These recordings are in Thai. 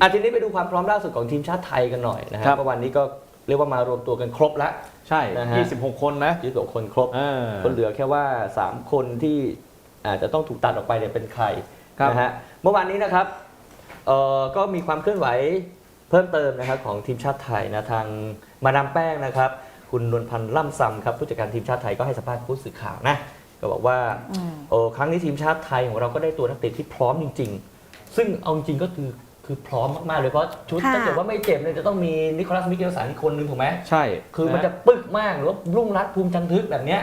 อะทีนี้ไปดูความพร้อมล่าสุดของทีมชาติไทยกันหน่อยนะฮะครับเมื่อวันนี้ก็เรียกว่ามารวมตัวกันครบแล้ว ใช่ นะฮะ 26 คนนะ ยี่สิบคนครบเออก็เหลือแค่ว่า 3 คนที่อาจจะต้องถูกตัดออกไปเนี่ยเป็นใครครับ นะฮะเมื่อวานนี้นะครับเอ่อก็มีความเคลื่อนไหวเพิ่มเติมนะครับของทีมชาติไทยนะทางมาดามแป้งนะครับ คุณนวลพันธ์ล่ำซำครับผู้จัดการทีมชาติไทยก็ให้สัมภาษณ์ผู้สื่อข่าวนะก็บอกว่าอืม โอ้ครั้งนี้ทีมชาติไทยของเราก็ได้ตัวนักเตะที่พร้อมจริง ๆ ซึ่งเอาจริงๆก็คือ คือพร้อมมากๆเลยเพราะชุดค่ะ ถ้าเกิดว่าไม่เจ็บเนี่ยจะต้องมีนิโคลัสมิเกลสันอีกคนนึงถูกไหมใช่คือมันจะปึกมากหรือว่ารุ่งรัดภูมิจันทึกแบบเนี้ย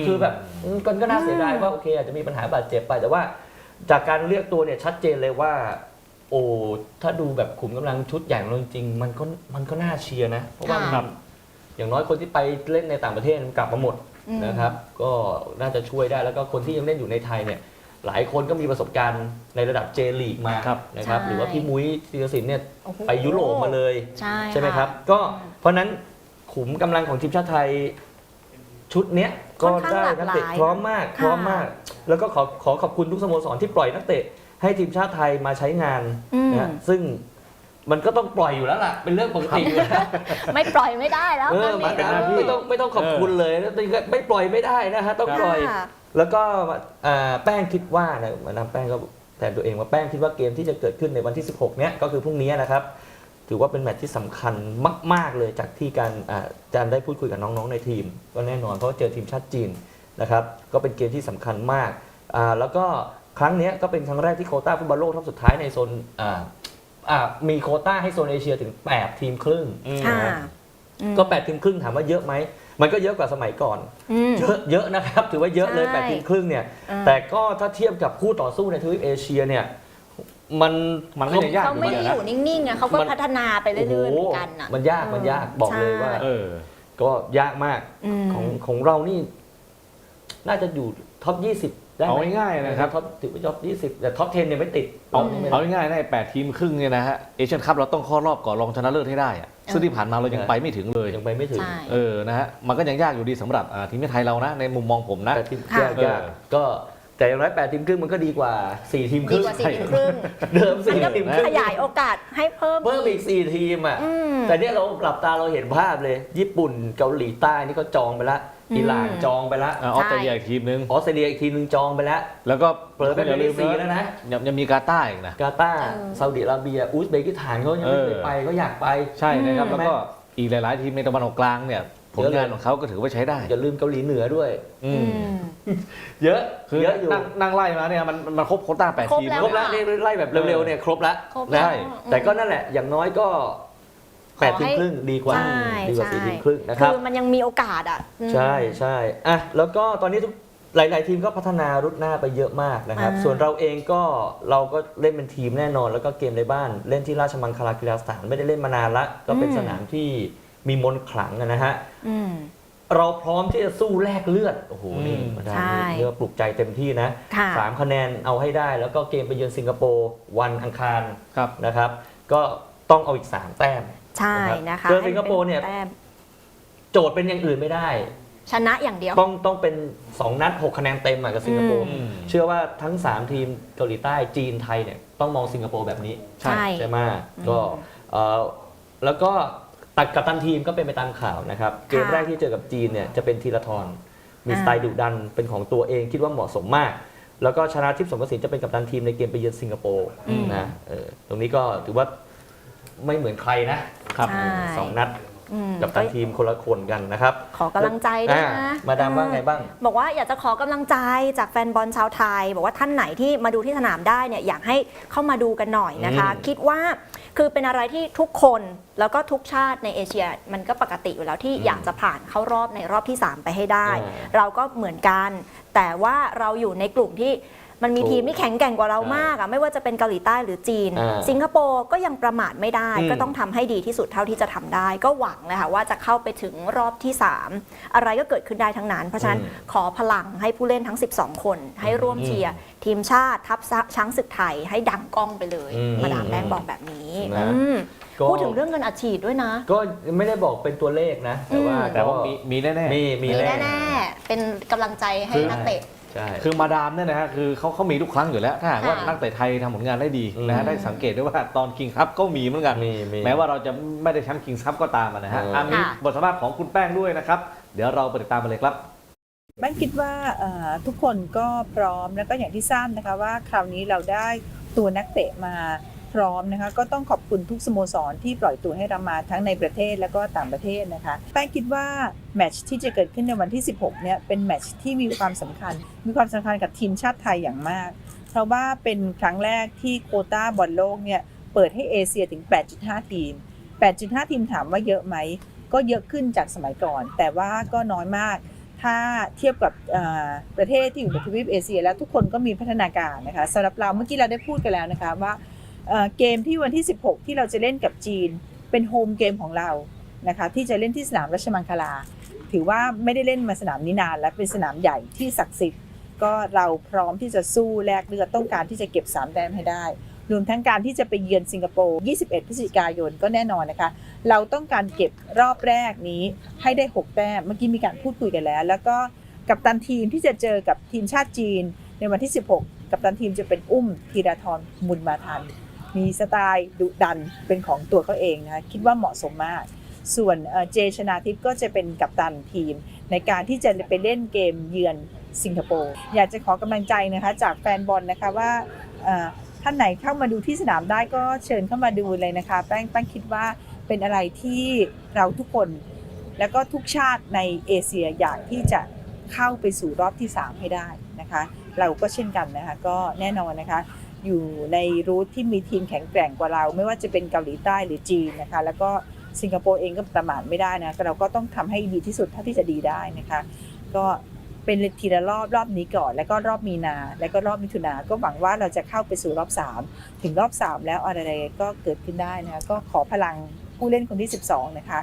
ม คือแบบอืมก็ก็น่าเสียดายว่าโอเคอาจจะมีปัญหาบาดเจ็บไป แต่ว่าจากการเรียกตัวเนี่ยชัดเจนเลยว่า โอ้ถ้าดูแบบขุมกำลังชุดใหญ่ของเราจริงๆมันก็มันก็น่าเชียร์นะ เพราะว่าค่ะครับ อย่างน้อยคนที่ไปเล่นในต่างประเทศมันกลับมาหมดอืม นะครับ ก็น่าจะช่วยได้แล้วก็คนที่ยังเล่นอยู่ในไทยเนี่ย หลายคนก็มีประสบการณ์ในระดับเจลีกมาครับ นะครับใช่ หรือว่าพี่มุ้ยธีรศิลป์เนี่ยโอ้โหไปยุโรปมาเลย ใช่ใช่ไหมะครับ ก็เพราะฉะนั้นขุมกำลังของทีมชาติไทยชุดเนี้ยก็ค่อนข้างได้หลากนักหลายเตะพร้อมมากค่ะพร้อมมาก แล้วก็ขอขอขอบคุณทุกสโมสรที่ปล่อยนักเตะให้ทีมชาติไทยมาใช้งานอืมนะฮะซึ่งมันก็ต้องปล่อยอยู่แล้วล่ะ เป็นเรื่องปกติอยู่แล้ว ไม่ปล่อยไม่ได้แล้วเออตมาอนดามนี้ไม่ต้องไม่ต้องขอบคุณเลยไม่ปล่อยไม่ได้นะฮะต้องปล่อย ค่ะ แล้วก็อ่าแป้งคิดว่านะมาดามแป้งก็แทนตัวเองว่าแป้งคิดว่าเกมที่จะเกิดขึ้นในวันที่ 16 เนี้ยก็คือพรุ่งนี้นะครับ ถือว่าเป็นแมตช์ที่สำคัญมาก ๆ เลยจากที่การอ่าอาจารย์ได้พูดคุยกับน้อง ๆ ในทีม ก็แน่นอนเพราะว่าเจอทีมชาติจีนนะครับ ก็เป็นเกมที่สำคัญมากอ่าแล้วก็ครั้งเนี้ยก็เป็นครั้งแรกที่โควต้าฟุตบอลโลกรอบสุดท้ายในโซนอ่าอ่ามีโควต้าให้โซนเอเชียถึง 8 ทีมครึ่ง อืมค่ะนะฮะอืมก็8ทีมครึ่งถามว่าเยอะไหม มันก็เยอะกว่าสมัยก่อน อืม เยอะเยอะนะครับ ถือว่าเยอะเลยใช่แปดทีมครึ่งเนี่ยอืมแต่ก็ถ้าเทียบกับคู่ต่อสู้ในทวีปเอเชียเนี่ย มัน มันก็ยังยากเขาอยู่ไม่เหมือนได้กันอนะยู่นิ่งๆนะเขาก็มัน พัฒนาไปเรื่อยๆเหมือนกันน่ะ มันยากมันยากบอกเลยว่าใช่เออ ก็ยากมากอืม ของของเรานี่ น่าจะอยู่ท็อป 20 ได้เอาไหมง่ายๆนะครับ ท็อปถือว่าท็อป 20 แต่ท็อป 10 เนี่ยไม่ติดเอาไม่ติดเอาง่ายๆนะไอ้แปดทีมครึ่งเนี่ยนะฮะ เอเชียนคัพเราต้องเข้ารอบก่อนรองชนะเลิศให้ได้อะ ซึ่งที่ผ่านมาเรายังไปไม่ถึงเลยยังไปไม่ถึง ใช่ เออนะฮะมันก็ยังยากอยู่ดีสำหรับอ่าทีมชาติไทยเรานะ ในมุมมองผมนะแปดทีมค่ะยากยากเออก็แต่อย่างน้อยแปดทีมครึ่งมันก็ดีกว่า4ทีมคดีรึ่งกว่าสี่ทีมครึ่งเดิมมันสี่ก็ทีมครึ่งขยายโอกาสให้เพิ่มเพิ่มอีก4ทีมอะ อืม แต่เนี่ยเราหลับตาเราเห็นภาพเลย ญี่ปุ่นเกาหลีใต้นี่ก็จองไปละ อืมอิหร่านจองไปละอ่าออสเตรเลียอีกทีมนึงออสเตรเลียอีกทีมหนึงจองไปแล้ว แล้วก็เปิดเป็นอย่าเลลืยมสี่นะแล้วนะยังยังมีกาตาร์อีกนะกาตาร์เออซาอุดิอาระเบียอุซเบกิสถานเขายังไม่เคยเออไปก็อยากไปใช่นะครับอืมแล้วก็อีกหลาย ๆ ทีมในตะวันออกกลางเนี่ยผลเยอะเลยงานของเขาก็ถือว่าใช้ได้ อย่าลืมเกาหลีเหนือด้วยอือืมมเยอะคือเยอะอยู่นั่งนั่งไล่มาเนี่ยมันมันครบโควต้าแปดครบทีมแล้วครบแล้วนี่ไล่แบบเร็ว ๆ เนี่ยครบแล้วครบนะแล้วแต่ก็นั่นแหละอย่างน้อยก็ข แปอดทีมให้ครึ่งดีกว่าใช่ดีกว่าสี่ใช่ทีมครึ่งนะครับคือมันยังมีโอกาสอะอืมใช่ใช่อะแล้วก็ตอนนี้ทุกหลาย ๆ ทีมก็พัฒนารุดหน้าไปเยอะมากนะครับอ่าส่วนเราเองก็เราก็เล่นเป็นทีมแน่นอน แล้วก็เกมในบ้าน เล่นที่ราชมังคลากีฬาสถานไม่ได้เล่นมานานละก็เป็นสนามที่มีมนต์ขลังอะนะฮะอืมเราพร้อมที่จะสู้แลกเลือด โอ้โห นี่อืมมาดามใช่เรียกว่าปลุกใจเต็มที่นะค่ะสามคะแนนเอาให้ได้ แล้วก็เกมไปเยือนสิงคโปร์วันอังคารครับนะครับ ก็ต้องเอาอีกสามแต้ม ใช่นะคะเจอสิงคโปร์เนี่ยให้ป็แต้มโจทย์เป็นอย่างอื่นไม่ได้ ชนะอย่างเดียว ต้องต้องเป็น 2 นัด 6 คะแนนเต็มอะกับสิงคโปร์อืม เชื่อว่าทั้ง 3 ทีมเกาหลีใต้จีนไทยเนี่ยต้องมองสิงคโปร์แบบนี้ ใช่ ใช่ไหมก็เอ่อแล้วก็ตัดกับตันทีมก็เป็นไปตามข่าวนะครับเกมแรกที่เจอกับจีนเนี่ยจะเป็นทีละทรมีสไตล์ดุดันเป็นของตัวเองคิดว่าเหมาะสมมาก แล้วก็ชนะทิพย์สมประสิทธิ์จะเป็นกัปตันทีมในเกมไปเยือนสิงคโปร์อืม นะเออตรงนี้ก็ถือว่า ไม่เหมือนใครนะครับใช่ สองนัดอืมกับตันทีมคนละคนกันนะครับขอกำลังใจด้วยอ่านะมาดามว่าไงบ้าง บอกว่าอยากจะขอกำลังใจจากแฟนบอลชาวไทย บอกว่าท่านไหนที่มาดูที่สนามได้เนี่ยอยากให้เข้ามาดูกันหน่อยนะคะ อืม คิดว่าคือเป็นอะไรที่ทุกคนแล้วก็ทุกชาติในเอเชียมันก็ปกติอยู่แล้วที่อยากจะผ่านเข้ารอบในรอบที่ 3 ไปให้ได้อ่าเราก็เหมือนกัน แต่ว่าเราอยู่ในกลุ่มที่ มันมีถูกทีมที่แข็งแกร่งกว่าเราใช่มากอะไม่ว่าจะเป็นเกาหลีใต้หรือจีน อ่าสิงคโปร์ก็ยังประมาทไม่ได้ อืม ก็ต้องทำให้ดีที่สุดเท่าที่จะทำได้ ก็หวังนะคะว่าจะเข้าไปถึงรอบที่ 3 อะไรก็เกิดขึ้นได้ทั้งนั้น เพราะฉะนั้นอืมขอพลังให้ผู้เล่นทั้ง 12 คน ให้ร่วมเชียร์ทีมชาติทัพช้างศึกไทยให้ดังก้องไปเลย อืมมาดามแป้งบอกแบบนี้นะอืมก็ พูดถึงเรื่องเงินอัดฉีดด้วยนะ ก็ไม่ได้บอกเป็นตัวเลขนะ แต่ว่าอืมแต่ว่าก็มีมีแน่ๆ มีมีมีแน่แน่ๆเป็นกำลังใจให้คือ นักเตะ ใช่ คือมาดามเนี่ยนะฮะคือเขาเขามีทุกครั้งอยู่แล้ว ถ้าหากว่าค่ะ นักเตะไทยทำผลงานได้ดีนะฮะอืมได้สังเกตได้ว่าตอนคิงคัพก็มีเหมือนกัน มีมี แม้ว่าเราจะไม่ได้แชมป์คิงคัพก็ตามอะนะฮะเอออะมีค่ะ บทสัมภาษณ์ของคุณแป้งด้วยนะครับ เดี๋ยวเราไปติดตามกันเลยครับ แป้งคิดว่าเอ่อทุกคนก็พร้อมแล้วก็อย่างที่ทราบนะคะว่าคราวนี้เราได้ตัวนักเตะมา พร้อมนะคะ ก็ต้องขอบคุณทุกสโมสรที่ปล่อยตัวให้เรามาทั้งในประเทศแล้วก็ต่างประเทศนะคะแป้งคิดว่าแมตช์ที่จะเกิดขึ้นในวันที่ 16 เนี่ยเป็นแมตช์ที่มีความสำคัญ มีความสำคัญกับทีมชาติไทยอย่างมาก เพราะว่าเป็นครั้งแรกที่โคต้าบอลโลกเนี่ยเปิดให้เอเชียถึง 8.5 ทีม 8.5 ทีมถามว่าเยอะไหม ก็เยอะขึ้นจากสมัยก่อน แต่ว่าก็น้อยมาก ถ้าเทียบกับประเทศที่อยู่ในทวีปเอเชีย แล้วทุกคนก็มีพัฒนาการนะคะสำหรับเราเมื่อกี้เราได้พูดกันแล้วนะคะว่า เเกมที่วันที่ 16 ที่เราจะเล่นกับจีน เป็นโฮมเกมของเรานะคะที่จะเล่นที่สนามราชมังคลา ถือว่าไม่ได้เล่นมาสนามนี้นาน และเป็นสนามใหญ่ที่ศักดิ์สิทธิ์ก็เราพร้อมที่จะสู้แลกเลือดต้องการที่จะเก็บ3แต้มให้ได้ รวมทั้งการที่จะไปเยือนสิงคโปร์ 21 พฤศจิกายนก็แน่นอนนะคะ เราต้องการเก็บรอบแรกนี้ให้ได้ 6 แต้ม เมื่อกี้มีการพูดคุยกันแล้ว แล้วก็กับตันทีมที่จะเจอกับทีมชาติจีนในวันที่ 16 กับตันทีมจะเป็นอุ้มธีราธรมุนมาทัน มีสไตล์ดุดันเป็นของตัวเขาเองนะคะคิดว่าเหมาะสมมาก ส่วนเจชนาทิพย์ก็จะเป็นกัปตันทีม ในการที่จะไปเล่นเกมเยือนสิงคโปร์อยากจะขอกำลังใจนะคะจากแฟนบอลนะคะว่าท่านไหนเข้ามาดูที่สนามได้ก็เชิญเข้ามาดูเลยนะคะแป้งแป้งคิดว่าเป็นอะไรที่เราทุกคน แล้วก็ทุกชาติในเอเชียอยากที่จะเข้าไปสู่รอบที่ 3 ให้ได้นะคะ เราก็เช่นกันนะคะก็แน่นอนนะคะ อยู่ในรูทที่มีทีมแข็งแกร่งกว่าเรา ไม่ว่าจะเป็นเกาหลีใต้หรือจีนนะคะ แล้วก็สิงคโปร์เองก็ประมาทไม่ได้นะเราก็ต้องทำให้ดีที่สุดเท่าที่จะดีได้นะคะ ก็เป็นทีละรอบรอบนี้ก่อน แล้วก็รอบมีนา แล้วก็รอบมิถุนาก็หวังว่าเราจะเข้าไปสู่รอบ 3 ถึงรอบ 3 แล้วอะไรๆก็เกิดขึ้นได้นะคะก็ขอพลังผู้เล่นคนที่ 12 นะคะ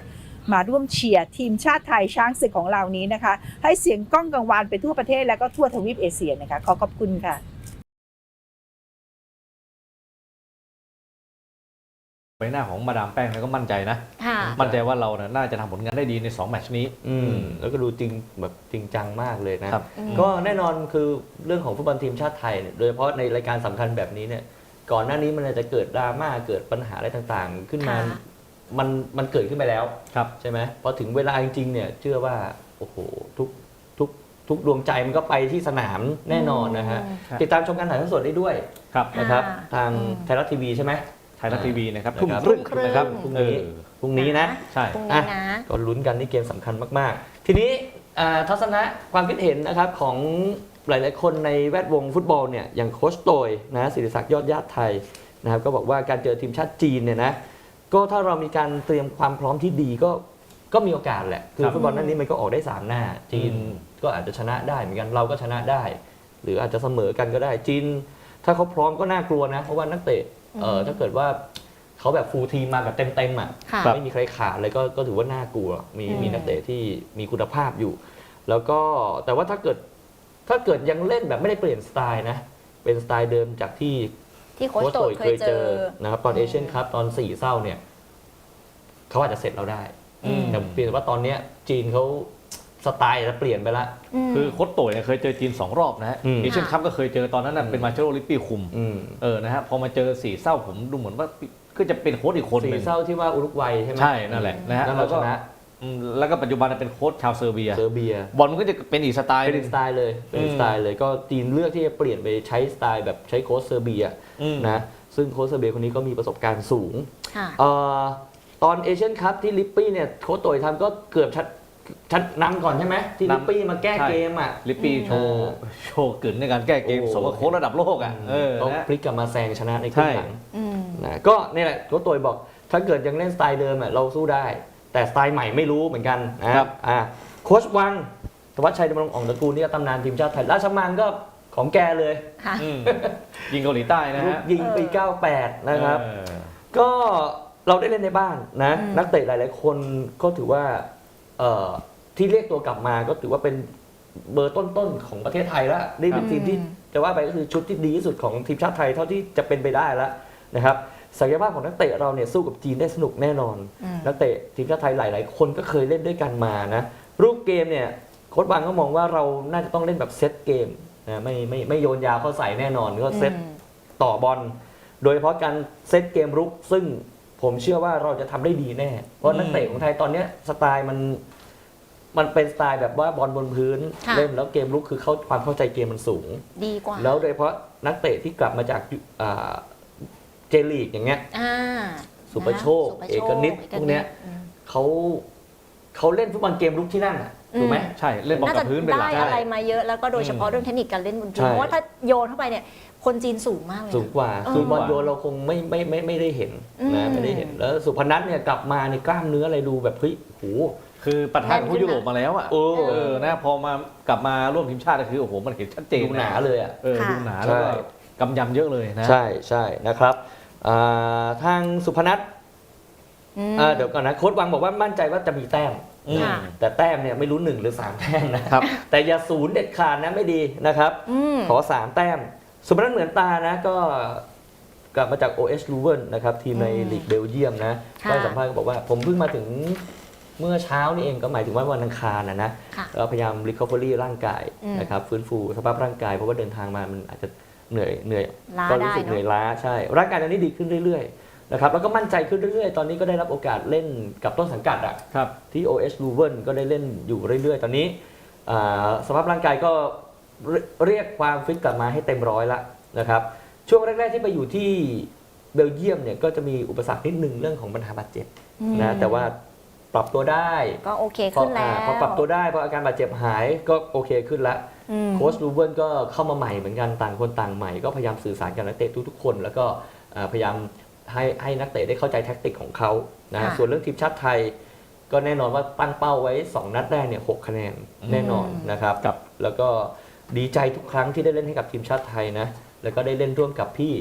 มาร่วมเชียร์ทีมชาติไทยช้างศึกของเรานี้นะคะ ให้เสียงก้องกังวานไปทั่วประเทศแล้วก็ทั่วทวีปเอเชียนะคะขอขอบคุณค่ะ ใบหน้าของมาดามแป้งเนี่ยก็มั่นใจนะ ค่ะ มั่นใจว่าเราเนี่ยน่าจะทำผลงานได้ดีใน 2 แมตช์นี้ อืมแล้วก็ดูจริงแบบจริงจังมากเลยนะ ครับอืมก็แน่นอนคือเรื่องของฟุตบอลทีมชาติไทยเนี่ยโดยเฉพาะในรายการสำคัญแบบนี้เนี่ย ก่อนหน้านี้มันอาจจะเกิดดราม่าเกิดปัญหาอะไรต่างๆ ขึ้นมา ค่ะ มันมันเกิดขึ้นไปแล้ว ครับ ใช่ไหมพอถึงเวลาจริงๆเนี่ยเชื่อว่าโอ้โหทุกทุกทุกดวงใจมันก็ไปที่สนามแน่นอนนะฮะครับติดตามชมการถ่ายทอดสดได้ด้วยครับ นะครับค่ะทางอืม ไทยรัฐทีวีใช่ไหม ไทยรัฐทีวีนะครับนะครับทุ่มครึ่งนะครับพรุ่งนี้เออพรุ่งนี้นะใช่พรุ่งนี้นะก็ลุ้นกันนี่เกมสำคัญมาก ๆ ทีนี้อ่าทัศนะความคิดเห็นนะครับของหลาย ๆ คนในแวดวงฟุตบอลเนี่ยอย่างโคชโตยนะศิริศักดิ์ยอดญาติไทยนะครับก็บอกว่าการเจอทีมชาติจีนเนี่ยนะก็ถ้าเรามีการเตรียมความพร้อมที่ดีก็ก็มีโอกาสแหละ คืคอรับฟุตบอลนั้นนี้มันก็ออกได้ 3 หน้า จีนอืมก็อาจจะชนะได้เหมือนกันเราก็ชนะได้ หรืออาจจะเสมอกันก็ได้จีน ถ้าเขาพร้อมก็น่ากลัวนะ เพราะว่านักเตะ เออถ้าเกิดว่าเขาแบบฟูลทีมมาแบบเต็มๆอะค่ะ ไม่มีใครขาดเลยก็ก็ถือว่าน่ากลัวมีอืม มีนักเตะที่มีคุณภาพอยู่ แล้วก็แต่ว่าถ้าเกิดถ้าเกิดยังเล่นแบบไม่ได้เปลี่ยนสไตล์นะเป็นสไตล์เดิมจากที่ ที่โค้ชโตยเคยเจอนะครับตอนอืมเอเชียนคัพตอนสี่เศร้าเนี่ยเขาอาจจะเสร็จเราได้ อืม แต่เปลี่ยนว่าตอนเนี้ยจีนเขา สไตล์จะเปลี่ยนไปละ ม คือโค้ชโตยเนี่ยเคยเจอจีน 2 รอบนะฮะอืม เอเชียนคัพก็เคยเจอตอนนั้นน่ะเป็นมาเชโรลิปปี้คุมอืมเออนะฮะพอมาเจอสี่เศร้าผมดูเหมือนว่าก็จะเป็นโค้ชอีกคนหสี่นึ่งเศร้าที่ว่าอุรุกวัยใช่ไหมใช่นั่นแหละนะฮะแล้วแล้เราวชก็นะอืมแล้วก็ปัจจุบันเป็นโค้ชชาวเซอร์เบีย เซอร์เบียบอลมันก็จะเป็นอีกสไตล์หเป็นนึ่อีงกสไตล์เลยเป็นอีกอืมสไตล์เลยก็จีนเลือกที่จะเปลี่ยนไปใช้สไตล์แบบใช้โค้ชเซอร์เบียอืม นะซึ่งโค้ชเซอร์เบียคนนี้ก็มีประสบการณ์สูง ค่ะ เอ่อตอนเอเชียนคัพที่ลิปปี้เนี่ยโค้ชโตยทำก็เกือบชัด ชัดนำก่อนใช่ไหมที่นำ ลิปปี้มาแก้ใช่เกมอะ ลิปปี้อืมโชว์โชว์กึ่นในการแก้เกมโอ้โหสมกับโค้ชระดับโลกอะเออก็นะ พลิกกลับมาแซงชนะในครึ่งหลัง อืม นะก็นี่แหละโค้ชโตยบอกถ้าเกิดยังเล่นสไตล์เดิมอะเราสู้ได้ แต่สไตล์ใหม่ไม่รู้เหมือนกันนะครับอ่าโค้ชวังธวัชชัยดำรงอ่องตระกูลนี่ก็ตำนานทีมชาติไทยราชมังก็ของแกเลยค่ะ อืมยิงเกาหลีใต้นะลูกฮะยิงปี เออ 98 นะครับ เออ ก็เราได้เล่นในบ้านนะ อืม นักเตะหลาย ๆ คนก็ถือว่า เอ่อที่เรียกตัวกลับมาก็ถือว่าเป็นเบอร์ต้นๆของประเทศไทยแล้วนี่เป็นทีมที่จะว่าไปก็คือชุดที่ดีที่สุดของทีมชาติไทยเท่าที่จะเป็นไปได้แล้วนะครับศักยภาพของนักเตะเราเนี่ยสู้กับจีนได้สนุกแน่นอนอืมนักเตะทีมชาติไทยหลาย ๆ คนก็เคยเล่นด้วยกันมานะรูปเกมเนี่ยโค้ชบางก็มองว่าเราน่าจะต้องเล่นแบบเซตเกมนะไม่ไม่ไม่โยนยาวเข้าใส่แน่นอนก็เซตอืมต่อบอลโดยเฉพาะการเซตเกมรุกซึ่ง ผมเชื่อว่าเราจะทำได้ดีแน่ เพราะนักเตะของไทยตอนเนี้ยสไตล์มันมันเป็นสไตล์แบบว่าบอลบนพื้นค่ะ เล่นแล้วเกมรุกคือเขาความเข้าใจเกมมันสูง ดีกว่าแล้วโดยเฉพาะนักเตะที่กลับมาจากยุอ่าเจลีกอย่างเงี้ย อ่าสุประโชคสุประโชเอกนิตพวกเนี้ย อืม เขาเขาเล่นฟุตบอลเกมรุกที่นั่นอะถูกไหม อืม ใช่ เล่นบอลน่ากัจะบพื้นเป็นหลัได้ก อะไรมาเยอะแล้วก็โดยเฉพาะอืมเรื่องเทคนิคการเล่นบนพื้นใช่ เพราะว่าถ้าโยนเข้าไปเนี่ย คนจีนสูงมากเลยนะ สูงกว่าเออคือบอลโยนเราคงไม่ไม่ไม่ไม่ได้เห็นนะอืม ไม่ได้เห็นแล้วสุพนัทเนี่ยกลับมาในกล้ามเนื้ออะไรดูแบบเฮ้ยโห คือปะทะกับพวกยุโรปมาแล้วอะเออ เออนะพอมากลับมาร่วมทีมชาติก็คือโอ้โหมันเห็นชัดเจนดูหนาเลยอะ เออค่ะดูหนาแล้วก็ใช่ กำยำเยอะเลยนะ ใช่ใช่นะครับอ่าทางสุพนัทอืมอ่าเดี๋ยวก่อนนะโค้ดวังบอกว่ามั่นใจว่าจะมีแต้มอืม ค่ะ แต่แต้มเนี่ยไม่รู้หนึ่งหรือสามแต้มนะครับ แต่อย่าศูนย์เด็ดขาดนะไม่ดีนะครับ อืม ขอสามแต้ม สุพนัทเหมือนตานะก็กลับมาจาก OS l u v e n นะครับทีมในอืมลีกเบลเยียมนะค่ะก็ให้สัมภาษณ์ก็บอกว่าผมเพิ่งมาถึงเมื่อเช้านี่เองก็หมายถึงว่าวันอังคารนะนะค่ะแล้วพยายาม recovery ร่างกายอืมนะครับฟื้นฟูสภาพร่างกายเพราะว่าเดินทางมามันอาจจะเหนื่อยเหนื่อยล้าก็ได้รู้สึกเหนื่อยเนาะล้าใช่ ร่างกายตอนนี้ดีขึ้นเรื่อยๆนะครับแล้วก็มั่นใจขึ้นเรื่อยๆ ตอนนี้ก็ได้รับโอกาสเล่นกับต้นสังกัดอะครับที่ OS l u v e n ก็ได้เล่นอยู่เรื่อยๆ ตอนนี้อ่าสภาพร่างกายก็ เรเรียกความฟิตกลับมาให้เต็มร้อยละนะครับ ช่วงแรก ๆ ที่ไปอยู่ที่เบลเยียมเนี่ยก็จะมีอุปสรรคนิดนึงเรื่องของปัญหาบาดเจ็บอืมนะแต่ว่าปรับตัวได้ก็โอเคพอขึ้นแล้อ่าวพอปรับตัวได้พออาการบาดเจ็บหายก็โอเคขึ้นละอืมโค้ชลูเวนก็เข้ามาใหม่เหมือนกันต่างคนต่างใหม่ก็พยายามสื่อสารกับนักเตะทุกๆคน แล้วก็อ่าพยายามให้ให้นักเตะได้เข้าใจแท็กติกของเขานะค่ะส่วนเรื่องทีมชาติไทย ก็แน่นอนว่าตั้งเป้าไว้ 2 นัดแรกเนี่ยหกคะแนนแน่นอนนะครับครับแล้วก็ ดีใจทุกครั้งที่ได้เล่นให้กับทีมชาติไทยนะ แล้วก็ได้เล่นร่วมกับพี่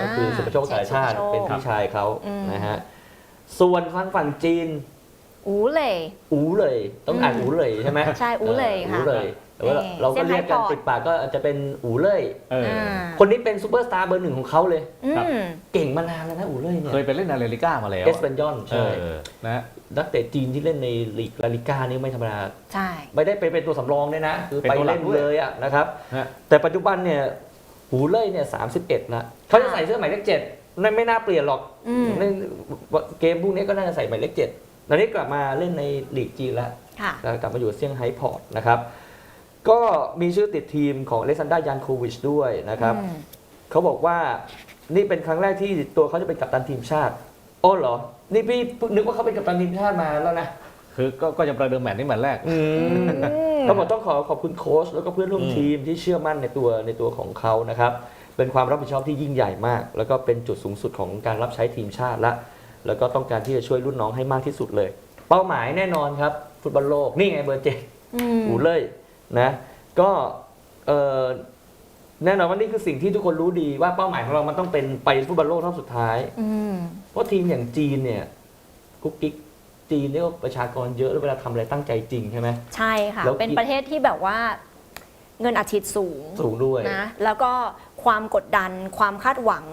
ก็คือสุภโชคสายชาติสุภโชคเป็นพี่ชายเขาอืมนะฮะ ส่วนฝั่งฝั่งจีน อูเลย อูเลย ต้องอ่านอืมอูเลยใช่ไหมใช่ อูเลยค่ะอูเลย แต่ว่าเอ่อเราก็เรียกกันเซี่ยงไฮ้พอร์ต ติดปากก็อาจจะเป็นอูเลยเออออ่าคนนี้เป็นซูเปอร์สตาร์เบอร์หนึ่งของเขาเลย อืครับมเก่งมานานแล้วนะอูเลยเนี่ยเคยไปเล่นอาเลริก้ามาแล้วเอสเปนยอนเอใช่อนะ นักเตะจีนที่เล่นในลีกลาลิก้านี่ไม่ธรรมดา ใช่ ไม่ได้ไปเป็นตัวสำรองด้วยนะ คือเป็นไปตัวหลักเล่นด้วย เลยอะนะครับ ฮะแต่ปัจจุบันเนี่ยหูเล่ยเนี่ยสามสิบเอ็ดละเขาจะใส่เสื้อหมายเลขเจ็ดนั่นไม่น่าเปลี่ยนหรอกอืมเล่นเกมพวกนี้ก็น่าจะใส่หมายเลขเจ็ดตอนนี้กลับมาเล่นในลีกจีนแล้วค่ะแล้วกลับมาอยู่เซี่ยงไฮ้พอร์ตนะครับ ก็มีชื่อติดทีมของเลซันดายันโควิชด้วยนะครับ อืม เขาบอกว่านี่เป็นครั้งแรกที่ตัวเขาจะเป็นกัปตันทีมชาติโอ้เหรอ นี่พี่นึกว่าเขาเป็นกัปตันทีมชาติมาแล้วนะคือก็ก็จะประเดิมแมตช์นี้แมตช์แรกก็บอกต้องขอขอบคุณโค้ชแล้วก็เพื่อนร่วมอืม ทีมที่เชื่อมั่นในตัวในตัวของเขานะครับ เป็นความรับผิดชอบที่ยิ่งใหญ่มาก แล้วก็เป็นจุดสูงสุดของการรับใช้ทีมชาติละ แล้วก็ต้องการที่จะช่วยรุ่นน้องให้มากที่สุดเลย เป้าหมายแน่นอนครับ ฟุตบอลโลกนี่ไงเบอร์เจ็ดอืมอูเลย นะก็เอ่อแน่นอนว่านี่คือสิ่งที่ทุกคนรู้ดีว่าเป้าหมายของเรามันต้องเป็นไปฟุตบอลโลกรอบสุดท้ายอืมเพราะทีมอย่างจีนเนี่ยกุ๊กกิ๊กจีนนี่ก็ประชากรเยอะแล้วเวลาทำอะไรตั้งใจจริงใช่ไหมใช่ค่ะแล้วเป็นประเทศที่แบบว่าเงินอาทิตย์สูงสูงด้วยนะแล้วก็ความกดดันความคาดหวัง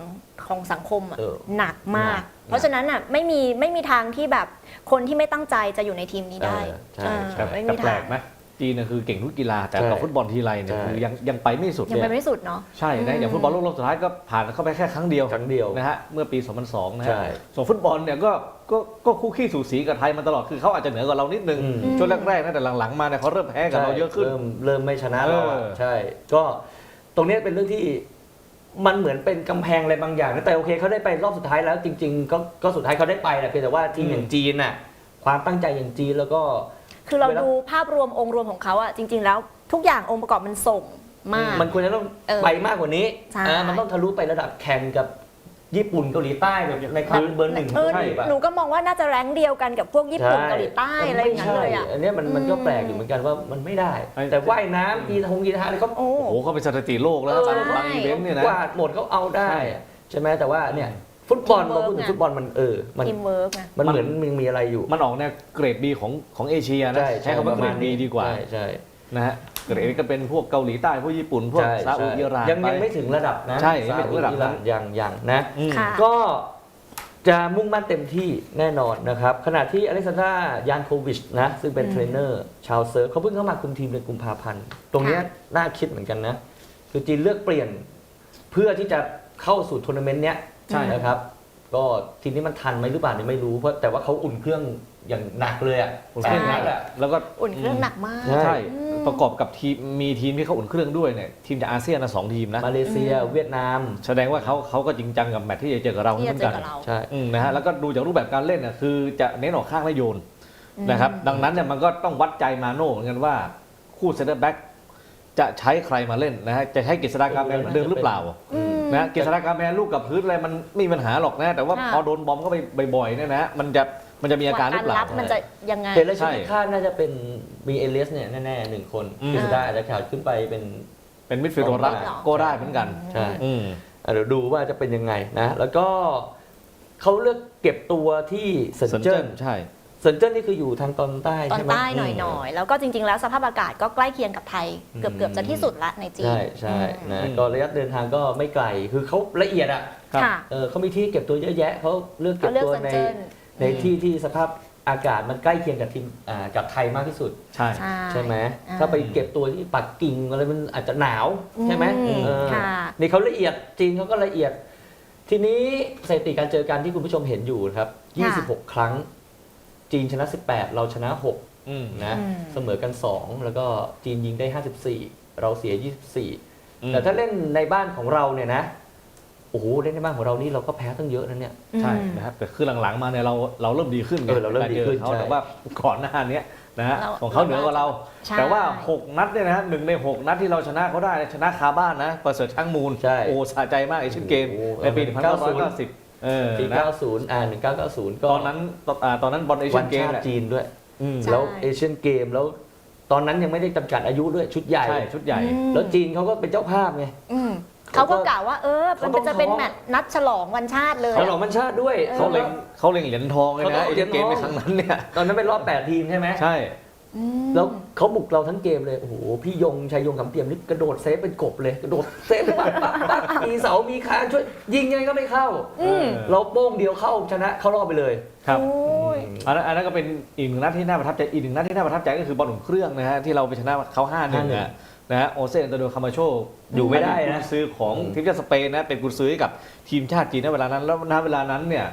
ของสังคมอะเออหนักมากหนักเพราะฉะนั้นอะไม่มีไม่มีทางที่แบบคนที่ไม่ตั้งใจจะอยู่ในทีมนี้ได้เออใช่เออใช่ไม่แต่มีแปลทางกไหม จีนเนี่ยคือเก่งทุกกีฬาแต่ใช่กับฟุตบอลทีไรเนี่ยใช่ คือยังยังไปไม่สุดยังเลไปยไม่สุดเนาะ ใช่นะอย่างฟุตบอลโลกรอบสุดท้ายก็ผ่านเข้าไปแค่ครั้งเดียวครั้งเดียว นะฮะเมื่อปี 2002 นะฮะใช่ส่วนฟุตบอลเนี่ยก็ก็ก็คู่ขี้สูสีกับไทยมาตลอดคือเขาอาจจะเหนือกว่าเรานิดนึงอืม ช่วงแรกๆนะแต่หลังๆมาเนี่ยเขาเริ่มแพ้กับเราเยอะขึ้นเริ่มเริ่มไม่ชนะเราอะเออ ใช่ ก็ตรงเนี้ยเป็นเรื่องที่มันเหมือนเป็นกำแพงอะไรบางอย่างนะแต่โอเคเขาได้ไปรอบสุดท้ายแล้วจริง ๆ ก็ก็สุดท้ายเขาได้ไปแหละเพียงแต่ว่าทีมอย่างจีนน่ะความตั้งใจอย่างจีนแล้วก็ คือเราเวลาดูภาพรวมองค์รวมของเขาอะจริง ๆ แล้วทุกอย่างองค์ประกอบมันส่งมาก มันควรจะต้องเออไปมากกว่านี้ใช่ อ่ามันต้องทะลุไประดับแข่งกับญี่ปุ่นเกาหลีใต้แบบในครั้งเบอร์หนึ่งเออใช่ปะหนูก็มองว่าน่าจะแรงเดียวกันกับพวกญี่ปุ่นใช่ เกาหลีใต้อะไรอย่างนั้นเลยอะไม่ใช่อันเนี้ยมันมันก็อืมแปลกอยู่เหมือนกันว่ามันไม่ได้ ไอ้ แต่ว่ายน้ำกีฬาทงกีฬาอะไรก็โอ้ โอ้โหเขาเป็นสถิติโลกแล้วเออ บางบางอีเวนต์เนี่ยนะ กวาดหมดเขาเอาได้อะใช่ไหมแต่ว่าเนี่ย ฟุตบอลเราพูดถึงฟุตบอลมันเออมันทีมเวิร์กนะ มันเหมือนมันมีอะไรอยู่ มันออกเนี่ยเกรดบีของของเอเชียนะใช่ใช้คำว่าเกรดบีดีกว่าใช่ใช่นะฮะเกรดก็เป็นพวกเกาหลีใต้พวกญี่ปุ่นพวกใช่ซาอุใช่อิหร่านยังไปยังไม่ถึงระดับนะใช่ยังไม่ถึงระดับนั้น ซาอุอิหยังยังนะ อืม ค่ะ ก็จะมุ่งมั่นเต็มที่แน่นอนนะครับ ขณะที่อเล็กซานดรายานโควิชนะ ซึ่งเป็นอืมเทรนเนอร์ชาวเซิร์ฟเขาเพิ่งเข้ามาคุมทีมในกุมภาพันธ์ ตรงเนี้ยค่ะ น่าคิดเหมือนกันนะ คือจีนเลือกเปลี่ยนเพื่อที่จะเข้าสู่ทัวร์นาเมนต์เนี้ย ใช่ นะครับ ก็ทีนี้มันทันไหมหรือเปล่าเนี่ยไม่รู้เพราะแต่ว่าเขาอุ่นเครื่องอย่างหนักเลยอะอุ่นเครื่องแปดนันัดดอะอะแล้วก็อุ่นเครื่องหนักมาก ใช่ใช่ประกอบกับทีมมีทีมที่เขาอุ่นเครื่องด้วยเนี่ยทีมจากอาเซียนนะสองทีมนะมาเลเซียเวียดนาม แสดงว่าเขาเขาก็จริงจังกับแมตช์ที่จะเจอกับเราเหที่มืจะอนเจอกันกับเราใช่ อืมนะฮะแล้วก็ดูจากรูปแบบการเล่นน่ะคือจะเน้นออกข้างและโยนอืมนะครับ ดังนั้นเนี่ยมันก็ต้องวัดใจมาโน่เหมือนกันว่าคู่เซนเตอร์แบ็กจะใช้ใครมาเล่นนะฮะจะใช้กฤษฎากาแมนเหมือนเดิมหรือเปล่า อืม นะกฤษฎากาแมนลูกกับพื้นอะไรมันไม่มีปัญหาหรอกนะ แต่ว่าค่ะพอโดนบอมเข้าไปบ่อยๆเนี่ยนะมันจะมันจะมีอาการหรือเปล่า รับมันจะยังไงเป็นแล้วใช่ชุดที่คาดน่าจะเป็นมีเอเลสเนี่ยแน่ๆหนึ่งคนอืมพิสดาอาจจะขาดขึ้นไปเป็น เป็นมิดฟิลด์ตัวรับเหรอก็ได้เหมือนกันใช่ อืม อะเดี๋ยวดูว่าจะเป็นยังไงนะ แล้วก็เขาเลือกเก็บตัวที่เซินเซนเจิ้เจิ้นนใช่ เซินเจิ้นนี่คืออยู่ทางตอนใต้ตอนใช่ไหมใต้หน่อยๆ แล้วก็จริง ๆ แล้วสภาพอากาศก็ใกล้เคียงกับไทยเกือบเกือบๆจะที่สุดละในจีน ใช่ใช่อืมนะอืมก็ระยะเดินทางก็ไม่ไกลคือเขาละเอียดอะครับค่ะเออเขามีที่เก็บตัวเยอะแยะเขาเลือกเก็เขาบเลือกตัวเซนในเจิ้นในที่ที่สภาพอากาศมันใกล้เคียงกับทีมอ่ากับไทยมากที่สุด ใช่ใช่ใช่ไหมอ่าถ้าไปเก็บตัวที่ปักกิ่งอะไรมันอาจจะหนาวใช่ไหมอืมเออค่ะนี่เขาละเอียดจีนเขาก็ละเอียด ทีนี้สถิติการเจอกันที่คุณผู้ชมเห็นอยู่นะครับ 26 ครั้ง จีนชนะ 18 เราชนะ อืม 6 นะ อืม เสมอกัน 2 แล้วก็จีนยิงได้ 54 เราเสีย 24อืมแต่ถ้าเล่นในบ้านของเราเนี่ยนะ โอ้โห เล่นในบ้านของเรานี่เราก็แพ้ตั้งเยอะนะเนี่ย ใช่นะครับแต่คือหลังๆมาเนี่ยเราเราเริ่มดีขึ้นไงเออเราเริ่มดีขึ้นวลจอเขาใช่แต่ว่าก่อนหน้าเนี้ยนะฮะเราของเขาเหนือกว่าเรา ใช่ แต่ว่า 6 นัดเนี่ยนะฮะหนึ่งใน 6 นัดที่เราชนะเขาได้เนี่ยชนะคาบ้านนะประเสริฐช่างมูล ใช่โอ้สะใจมากไอเช่นเกมโอ้โหในปี90 1990 เออปีนะ90อ่า1990 ก็ตอนนั้นตอนอ่าตอนนั้นบอลเอเชีวัยนนเกมชาแหติละ จีนด้วย อืมใช่แล้วเอเชียนเกมแล้วตอนนั้นยังไม่ได้จำกัดอายุด้วยชุดใหญ่ ใช่ชุดใหญ่ อืม แล้วจีนเขาก็เป็นเจ้าภาพไง อืมเขาเขาก็ก็กล่าวว่า เออ มันเขาต้องจะเป็นท้อง แมตช์นัดฉลองวันชาติเลยเขาหลอกมันชาติด้วยเออเขาเล็งเขาเล็งเหรียญทองเลยเขาต้อนะงเอเหรีเชียยญนเกมทองในครั้งนั้นเนี่ย ตอนนั้นเป็นรอบ 8 ทีมใช่ไหมใช่อืม แล้วเขาบุกเราทั้งเกมเลยโอ้โหพี่ยงชัยยงคำเปี่ยมนี่กระโดดเซฟเป็นกบเลยกระโดดเซฟปักปักปักมีเสามีคานช่วยยิงยังไงก็ไม่เข้าอืมเราโป้งเดียวเข้าชนะเข้ารอบไปเลยครับโอ้ยอันนั้นอันนั้นก็เป็นอีกหนึ่งนัดที่น่าประทับใจอีกหนึ่งนัดที่น่าประทับใจก็คือบอลอุ่นเครื่องนะฮะที่เราไปชนะเขา5 1นะนะฮะโอเซนโตโดคามาโชอยู่ไม่ได้นะกุญซื้อของอืมทีมชาติสเปนนะเป็นกุญซื้อให้กับทีมชาติจีนในเวลานั้นแล้วณเวลานั้นเนี่ย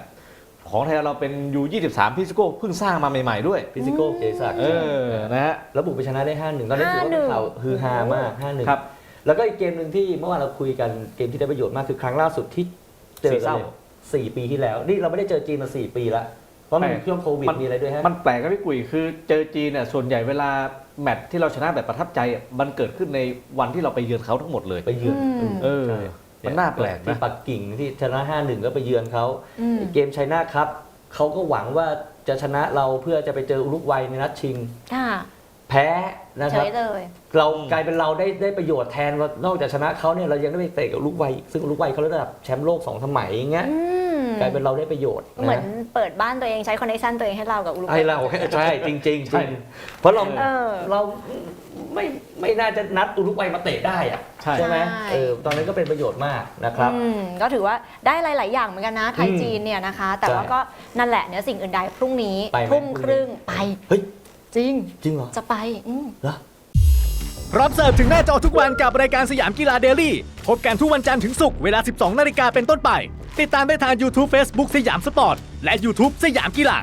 ของไทยเราเป็นยู23พิซิโก้เพิ่งสร้างมาใหม่ๆด้วยฟิสิโก้เกศักดิ์เออนะฮะ แล้วบุกไปชนะได้ 5-1 ตอนนี้ถือว่าเป็นข่าวฮือฮามาก 5-1 ครับ แล้วก็อีกเกมหนึ่งที่เมื่อวานเราคุยกันเกมที่ได้ประโยชน์มากคือครั้งล่าสุดที่เจอสี่กันเศร้าเลยสี่ปีที่แล้ว นี่เราไม่ได้เจอจีนมาสี่ปีแล้วเพราะมันแปลก ช่วงโควิดมันมีอะไรด้วยฮะ มันแปลกครับพี่กุยคือเจอจีนเนี่ยส่วนใหญ่เวลาแมตช์ที่เราชนะแบบประทับใจอะมันเกิดขึ้นในวันที่เราไปเยือนเขาทั้งหมดเลย ไปเยือน อืม เออ ใช่ มันน่าแปลกที่นะ ปักกิ่งที่ชนะ 5-1ก็ไปเยือนเขาอืม เกมไชน่าครับเขาก็หวังว่าจะชนะเราเพื่อจะไปเจออุรุกวัยในนัดชิง ค่ะแพ้นะเฉครับ ยเลย เรากลายเป็นเราได้ได้ประโยชน์แทนว่านอกจากชนะเขาเนี่ยเรายังได้ไปเตะกับอุรุกวัย ซึ่งอุรุกวัยเขาระดับแชมป์โลกสองสมัยอย่างเงี้ย อืม กลายเป็นเราได้ประโยชน์เหมือนนะเปิดบ้านตัวเองใช้คอนเนคชันตัวเองให้เรากับอุรุกวัไอ้ยเรา ใช่จริงๆจริงใช่ เพราะเราเออ เราไม่ไม่น่าจะนัดอุรุกวัยมาเตะได้อะใช่ใช่ ไหมใช่ เออตอนนั้นก็เป็นประโยชน์มากนะครับ อืมก็ถือว่าได้หลาย ๆ อย่างเหมือนกันนะไทยอืมจีนเนี่ยนะคะ แต่ใช่ว่าก็นั่นแหละเนี่ยสิ่งอื่นใดพรุ่งนี้ไปไหมทุ่มพรุ่งนี้ ครึ่งไปเฮ้ย จริงจริงเหรอจะไปอืมเหรอ พร้อมเสิร์ฟถึงหน้าจอทุกวันกับรายการสยามกีฬาเดลี่ พบกันทุกวันจันทร์ถึงศุกร์เวลา 12 นาฬิกาเป็นต้นไป ติดตามได้ทาง YouTube Facebook สยามสปอร์ต และ YouTube สยามกีฬา